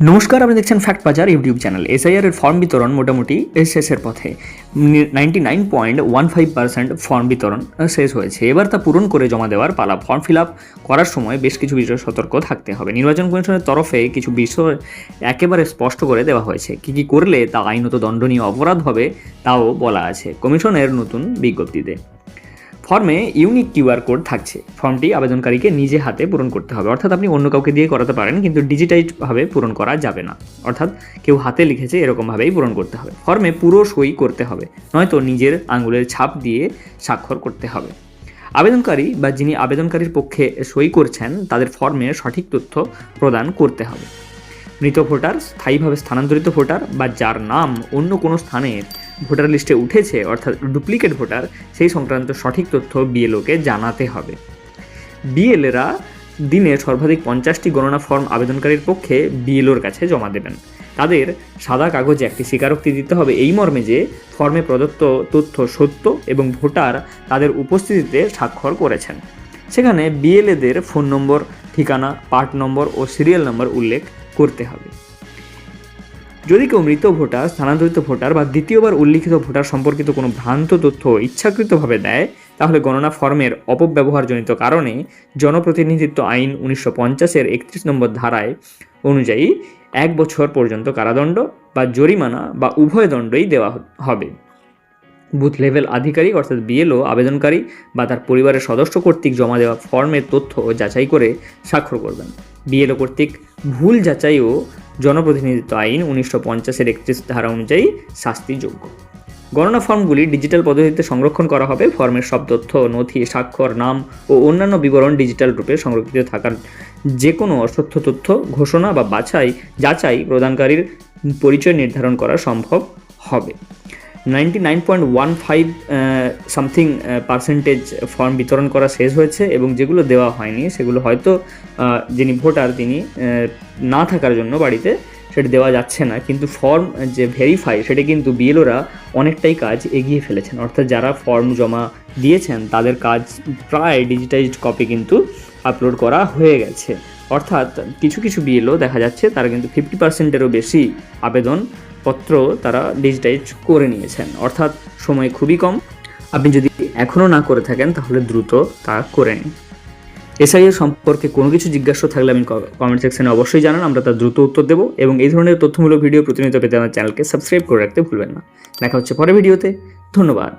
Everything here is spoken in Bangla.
নমস্কার, আপনি দেখছেন fact Bazar YouTube channel SIR এর ফর্ম বিতরণ মোটামুটি শেষের পথে। Ninety nine point one five percent form বিতরণ শেষ হয়েছে। এবার তা পূরণ করে জমা দেওয়ার পালা। ফর্ম ফিল আপ করার সময় বেশ কিছু বিষয়ে সতর্ক থাকতে হবে। নির্বাচন কমিশনের তরফে কিছু বিষয় একেবারে স্পষ্ট করে দেওয়া হয়েছে। কী কী করলে তা আইনত দণ্ডনীয় অপরাধ হবে, তাও বলা আছে। কমিশনের নতুন বিজ্ঞপ্তিতে। ফর্মে ইউনিক কিউআর কোড থাকছে। ফর্মটি আবেদনকারীকে নিজে হাতে পূরণ করতে হবে। অর্থাৎ আপনি অন্য কাউকে দিয়ে করাতে পারেন, কিন্তু ডিজিটাইজভাবে পূরণ করা যাবে না। অর্থাৎ কেউ হাতে লিখেছে এরকমভাবেই পূরণ করতে হবে। ফর্মে পুরো সই করতে হবে, নয়তো নিজের আঙুলের ছাপ দিয়ে স্বাক্ষর করতে হবে। আবেদনকারী বা যিনি আবেদনকারীর পক্ষে সই করছেন, তাদের ফর্মে সঠিক তথ্য প্রদান করতে হবে। মৃত ভোটার, স্থায়ীভাবে স্থানান্তরিত ভোটার বা যার নাম অন্য কোনো স্থানের ভোটার লিস্টে উঠেছে, অর্থাৎ ডুপ্লিকেট ভোটার, সেই সংক্রান্ত সঠিক তথ্য বিএলওকে জানাতে হবে। বিএলএরা দিনে সর্বাধিক পঞ্চাশটি গণনা ফর্ম আবেদনকারীর পক্ষে বিএলওর কাছে জমা দেবেন। তাদের সাদা কাগজে একটি স্বীকারোক্তি দিতে হবে এই মর্মে যে, ফর্মে প্রদত্ত তথ্য সত্য এবং ভোটার তাদের উপস্থিতিতে স্বাক্ষর করেছেন। সেখানে বিএলএদের ফোন নম্বর, ঠিকানা, পার্ট নম্বর ও সিরিয়াল নম্বর উল্লেখ করতে হবে। যদি কেউ মৃত ভোটার, স্থানান্তরিত ভোটার বা দ্বিতীয়বার উল্লিখিত ভোটার সম্পর্কিত কোনো ভ্রান্ত তথ্য ইচ্ছাকৃতভাবে দেয়, তাহলে গণনা ফর্মের অপব্যবহারজনিত কারণে জনপ্রতিনিধিত্ব আইন উনিশশো পঞ্চাশের একত্রিশ নম্বর ধারায় অনুযায়ী এক বছর পর্যন্ত কারাদণ্ড বা জরিমানা বা উভয় দণ্ডই দেওয়া হবে। বুথ লেভেল আধিকারিক অর্থাৎ বিএলও, আবেদনকারী বা তার পরিবারের সদস্য কর্তৃক জমা দেওয়া ফর্মের তথ্য যাচাই করে স্বাক্ষর করবেন। বিএলও কর্তৃক ভুল যাচাই ও জনপ্রতিনিধিত্ব আইন উনিশশো পঞ্চাশের একত্রিশ ধারা অনুযায়ী শাস্তিযোগ্য। গণনা ফর্মগুলি ডিজিটাল পদ্ধতিতে সংরক্ষণ করা হবে। ফর্মের সব তথ্য, নথি, স্বাক্ষর, নাম ও অন্যান্য বিবরণ ডিজিটাল রূপে সংরক্ষিত থাকার যে কোনো অসত্য তথ্য, ঘোষণা বা বাছাই, যাচাই প্রদানকারীর পরিচয় নির্ধারণ করা সম্ভব হবে। Ninety nine point one five something percentage form বিতরণ করা শেষ হয়েছে এবং যেগুলো দেওয়া হয়নি, সেগুলো হয়তো যিনি ভোটার, তিনি না থাকার জন্য বাড়িতে সেটা দেওয়া যাচ্ছে না। কিন্তু ফর্ম যে ভেরিফাই সেটা কিন্তু বিএলওরা অনেকটাই কাজ এগিয়ে ফেলেছেন। অর্থাৎ যারা ফর্ম জমা দিয়েছেন, তাদের কাজ প্রায় ডিজিটাইজড কপি কিন্তু আপলোড করা হয়ে গেছে। অর্থাৎ কিছু কিছু বিএলও দেখা যাচ্ছে, তারা কিন্তু ফিফটি পার্সেন্টেরও বেশি আবেদন পত্র তারা ডিজিটাইজ করে নিয়েছেন। অর্থাৎ সময় খুবই কম। আপনি যদি এখনও না করে থাকেন, তাহলে দ্রুত তা করে নিন। এসআইএ সম্পর্কে কোনো কিছু জিজ্ঞাসা থাকলে আমি কমেন্ট সেকশনে অবশ্যই জানান, আমরা তার দ্রুত উত্তর দেবো এবং এই ধরনের তথ্যমূলক ভিডিও প্রতিনিয়ত পেতে আমার চ্যানেলকে সাবস্ক্রাইব করে রাখতে ভুলবেন না। দেখা হচ্ছে পরে ভিডিওতে ধন্যবাদ।